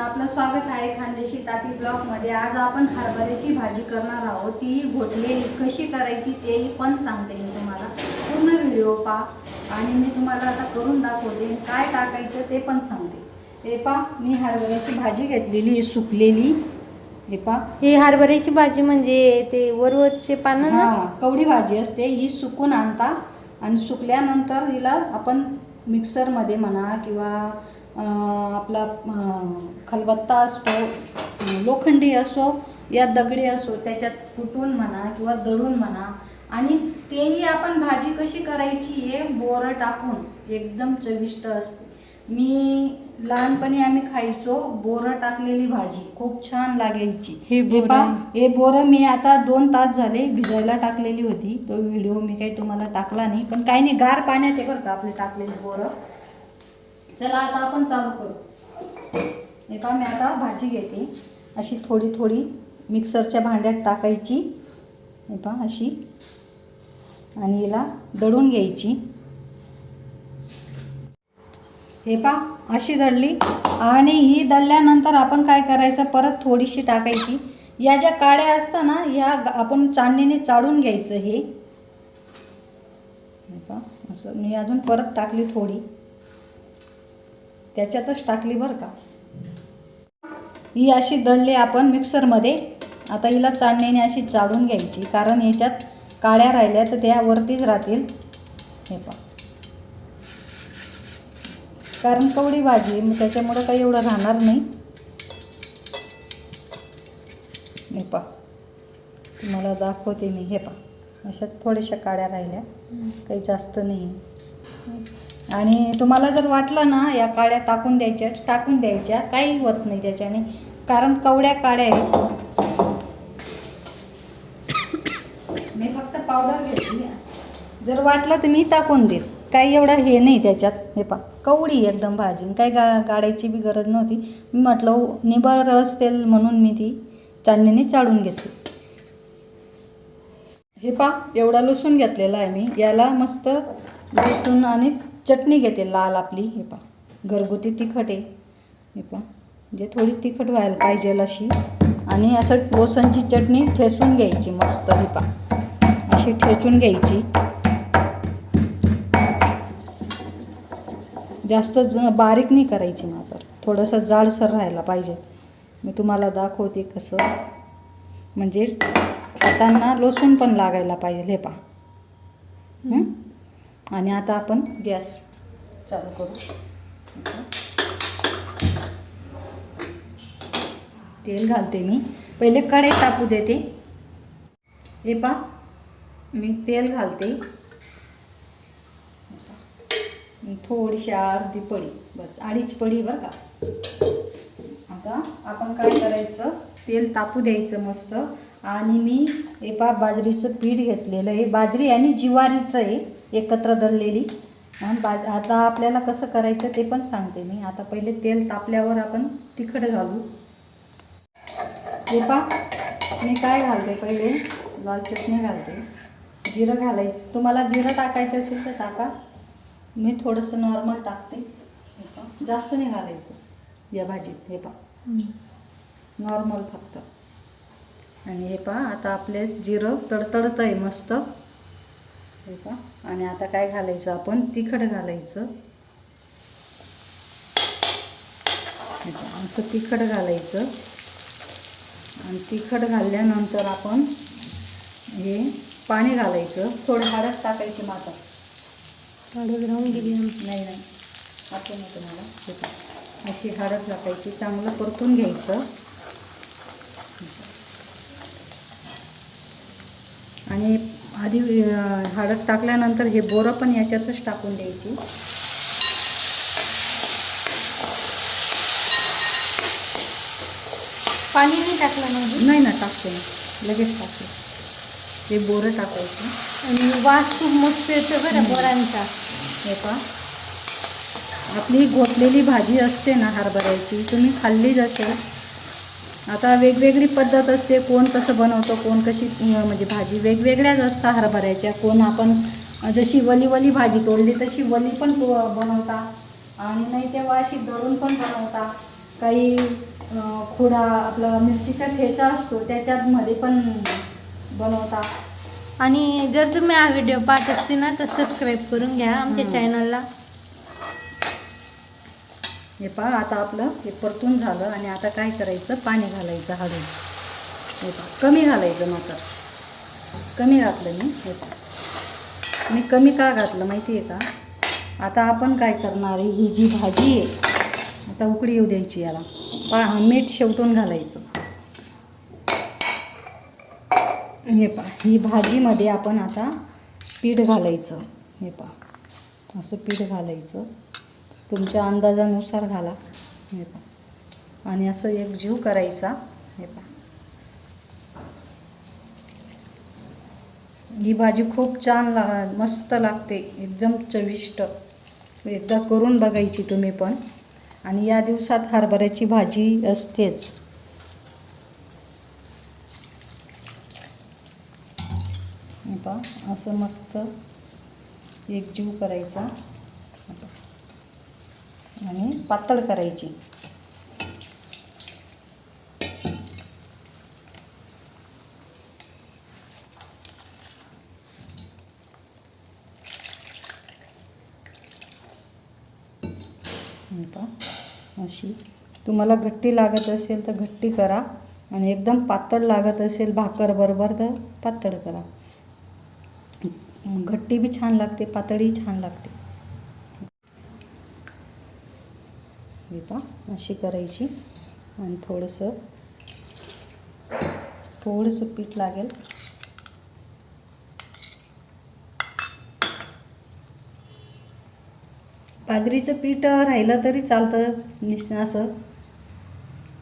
स्वाती ब्लॉगमध्ये. आज आपण हरभऱ्याची भाजी करणार आहोत. ती घोटलेली कशी करायची तेही पण सांगते मी तुम्हाला. पूर्ण व्हिडिओ पहा आणि मी तुम्हाला आता करून दाखवते काय टाकायचं ते पण सांगते. हे पहा मी हरभऱ्याची भाजी घेतलेली आहे सुकलेली. हे पहा. ही हरभऱ्याची भाजी म्हणजे ते वरवरचे पानं हा कवडी भाजी असते. ही सुकून आणता आणि सुकल्यानंतर हिला आपण मिक्सरमध्ये म्हणा किंवा आपला खलबत्ता असतो लोखंडी असो या दगडी असो त्याच्यात कुटून म्हणा किंवा दळून म्हणा आणि तेही आपण भाजी कशी करायची हे बोरं टाकून एकदम चविष्ट असते. मी लहानपणी आम्ही खायचो बोरं टाकलेली भाजी खूप छान लागायची. हे बोरं. हे बोरं मी आता दोन तास झाले भिजायला टाकलेली होती. तो व्हिडिओ मी काही तुम्हाला टाकला नाही. पण काही नाही गार पाण्यात आहे बरं का आपले टाकलेली बोरं. चला आता आपण चालू करू. हे पहा मी आता भाजी घेते. अशी थोडी थोडी मिक्सरच्या भांड्यात टाकायची. हे पहा अशी. आणि हिला दळून घ्यायची. हे पहा अशी दळली. आणि ही दळल्यानंतर आपण काय करायचं? परत थोडीशी टाकायची. या ज्या काळ्या असतात ना या आपण चांदणीने चाळून घ्यायचं हे. हे पहा असं. मी अजून परत टाकली थोडी. त्याच्यातच टाकली बरं का. ही अशी दळली आपण मिक्सरमध्ये. आता हिला चाळणीने अशी चाळून घ्यायची. कारण याच्यात काळ्या राहिल्या तर त्या वरतीच राहतील. हे पहा. कारण कवडी भाजी मग त्याच्यामुळं काही एवढं राहणार नाही. हे पहा. तुम्हाला दाखवते मी. हे पा अशा थोड्याशा काळ्या राहिल्या. काही जास्त नाही. आणि तुम्हाला जर वाटलं ना या काड्या टाकून द्यायच्या टाकून द्यायच्या काही होत नाही त्याच्याने. कारण कवड्या काड्या आहेत. मी फक्त पावडर घेतली. जर वाटलं तर मी टाकून देत. काही एवढं हे नाही त्याच्यात. हे पा कवडी एकदम भाजी. काही गा गाडायची बी गरज नव्हती. मी म्हटलं निबर रस तेल म्हणून मी ती चांदणीने चाळून घेतली. हे पा एवढा लसूण घेतलेला आहे मी. याला मस्त लसूण आणि चटणी घेते लाल आपली हे पहा. घरगुती तिखट आहे. हे पहा. म्हणजे थोडी तिखट व्हायला पाहिजे अशी. आणि असं लसणची चटणी ठेसून घ्यायची मस्त हे अशी ठेचून घ्यायची. जास्त ज बारीक नाही करायची मात्र. थोडंसं जाडसर राहायला पाहिजे. मी तुम्हाला दाखवते कसं. म्हणजे खाताना लसूण पण लागायला पाहिजे हे पहा. हं? आणि आता आपण गॅस चालू करू. तेल घालते मी. पहिले कढई तापू देते. हे पा मी तेल घालते. थोडीशी अर्धी पडी बस अडीच पडी बरं का. आता आपण काय करायचं? तेल तापू द्यायचं मस्त. आणि मी हे पा बाजरीचं पीठ घेतलेलं हे बाजरी आणि जिवारीचं आहे. एकत्र दळलेली. आणि बा आता आपल्याला कसं करायचं ते पण सांगते मी. आता पहिले तेल तापल्यावर आपण तिखट घालू. हे पा मी काय घालते पहिले? लाल चटणी घालते. जिरं घालायचं तुम्हाला जिरं टाकायचं असेल तर टाका. मी थोडंसं नॉर्मल टाकते. हे जास्त नाही घालायचं. या भाजीत हे पहा नॉर्मल फक्त. आणि हे पहा आता आपले जिरं तडतडतं आहे मस्त. हे पहा. आणि आता काय घालायचं आपण? तिखट घालायचं. असं तिखट घालायचं. आणि तिखट घातल्यानंतर आपण हे पाणी घालायचं. थोडं हळद टाकायची माता हळद राहून गेली नाही नाही. पहा. अशी हळद टाकायची. चांगलं परतून घ्यायचं. आणि आधी हळद टाकल्यानंतर हे बोरं पण याच्यातच टाकून द्यायची. पाणी नाही टाकलं नाही नाही ना टाकते लगेच टाकते. ते बोरं टाकायचं. आणि वास खूप मस्त येतो बरं बोरांचा. हे पहा. आपली घोटलेली भाजी असते ना हरभऱ्याची तुम्ही खाल्लीच असेल आता वेगवेगळी पद्धत असते कोण कसं बनवतो कोण कशी म्हणजे भाजी वेगवेगळ्याच असतात हरभऱ्याच्या कोण आपण जशी वली वली भाजी तोडली तशी वली पण तो बनवता. आणि नाही तेव्हा अशी दळून पण बनवता. काही खुडा आपला मिरचीचा ठेचा असतो त्याच्यात मध्ये पण बनवता. आणि जर तुम्ही हा व्हिडिओ पाहत असतील ना तर सबस्क्राईब करून घ्या आमच्या. चॅनलला हे पहा आता आपलं हे परतून झालं आणि आता काय करायचं? पाणी घालायचं हळद हे पहा कमी घालायचं मात्र. कमी घातलं मी हे पहा. मी कमी का घातलं माहिती आहे का? आता आपण काय करणार आहे? ही जी भाजी आहे आता उकडी येऊ द्यायची याला. पहा मीठ शेवटून घालायचं. हे पहा ही भाजीमध्ये आपण आता पीठ घालायचं. हे पहा असं पीठ घालायचं. तुमच्या अंदाजानुसार घाला. हे पहा. आणि असं एक जीव करायचा. हे पहा. ही भाजी खूप छान ला मस्त लागते. एकदम चविष्ट. एकदा करून बघायची तुम्ही पण. आणि या दिवसात हरभऱ्याची भाजी असतेच. हे पहा. असं मस्त एकजीव करायचा. आणि पातळ करायची. अशी. तुम्हाला घट्टी लागत असेल तर घट्टी करा आणि एकदम पातळ लागत असेल भाकर बरोबर तर पातळ करा. घट्टी बी छान लागते पातळी छान लागते. हे पहा अशी करायची. आणि थोडंसं थोडंसं पीठ लागेल. बाजरीचं पीठ राहिलं तरी चालतं निस असं.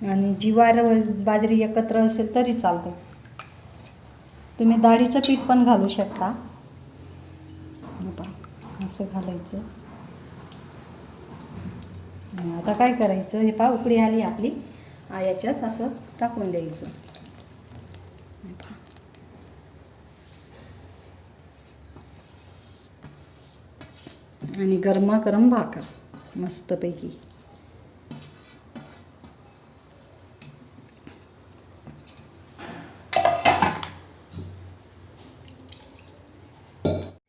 आणि जिवार बाजरी एकत्र असेल तरी चालतं. तुम्ही डाळीचं पीठ पण घालू शकता. असं घालायचं. आता काय करायचं? हे पहा उकडी आली आपली. याच्यात असं टाकून द्यायचं. आणि गरमागरम भाकर मस्तपैकी.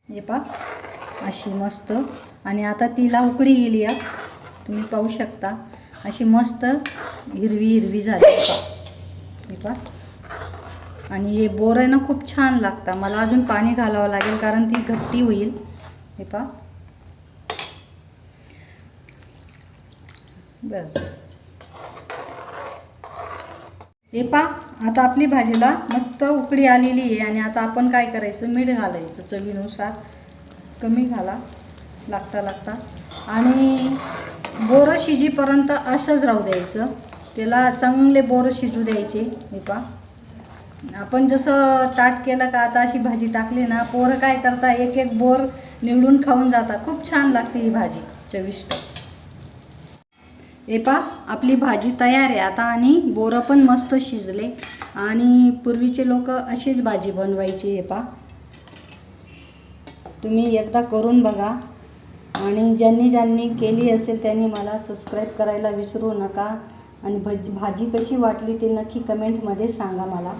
हे पा अशी मस्त. आणि आता तिला उकडी गेली या. तुम्ही पाहू शकता. अशी मस्त हिरवी हिरवी झाली. हे पहा. आणि हे बोर आहे ना खूप छान लागतं. मला अजून पाणी घालावं लागेल कारण ती घट्टी होईल. हे पहा. बस. हे पा आता आपली भाजीला मस्त उकडी आलेली आहे. आणि आता आपण काय करायचं? मीठ घालायचं चवीनुसार. कमी घाला. लागता लागता. आणि बोरं शिजीपर्यंत असंच राहू द्यायचं. त्याला चांगले बोरं शिजू द्यायचे. हे पा आपण जसं ताट केलं का आता अशी भाजी टाकली ना पोरं काय करता एक एक बोर निवडून खाऊन जातात खूप छान लागते ही भाजी चविष्ट. हे पा आपली भाजी तयार आहे. आता आणि बोरं पण मस्त शिजले. आणि पूर्वीचे लोक अशीच भाजी बनवायची हे पा तुम्ही एकदा करून बघा. आणि ज्यांनी ज्यांनी केली असेल त्यांनी मला सबस्क्राईब करायला विसरू नका. आणि भज भाजी कशी वाटली ते नक्की कमेंटमध्ये सांगा मला.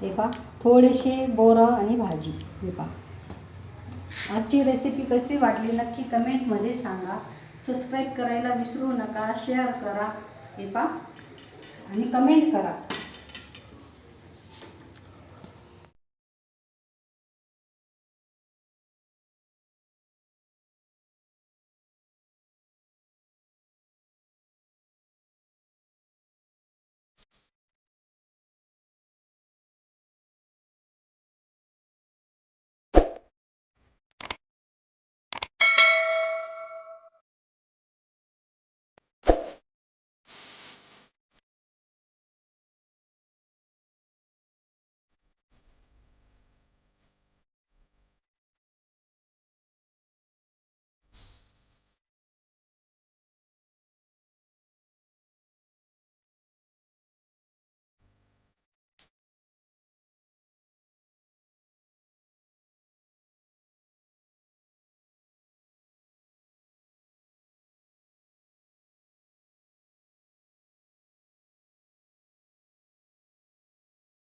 हे पा थोडेसे बोरं आणि भाजी. हे पा आजची रेसिपी कशी वाटली नक्की कमेंटमध्ये सांगा. सबस्क्राईब करायला विसरू नका शेअर करा. हे पा आणि कमेंट करा.